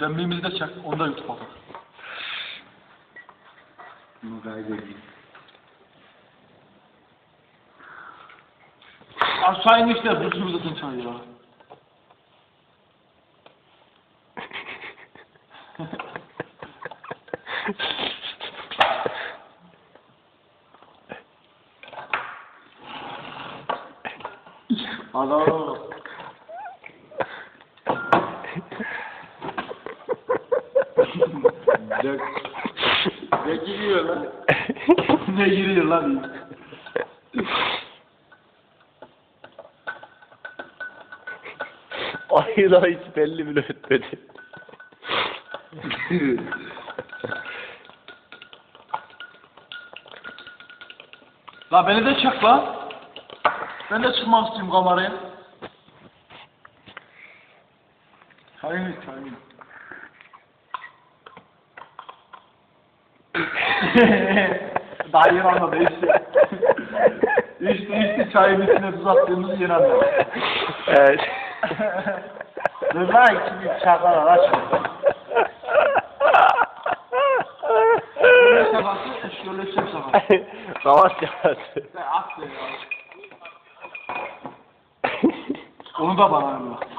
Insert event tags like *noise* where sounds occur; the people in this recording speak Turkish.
Dönmemizi de çek. Onu da YouTube atalım. Bunu kaydedeyim. Aşağı in işte. Bu sürü zaten çay ya. *laughs* Adam. Dök. Ne giriyor lan? ne giriyor lan? Ay daha hiç belli bile etmedi. La beni de çek lan. Ben de çıkmak istiyorum kameraya. İç, çayını. *laughs* Daha yeni anladı işte. İçti içti çayın içine tuz attığımızı yeni anladı. Evet. *laughs* Dur lan şimdi şakalar açma. Şöyle şakası, şöyle çek şakası. Kavat şakası. Sen at be ya. Onu da bana ver.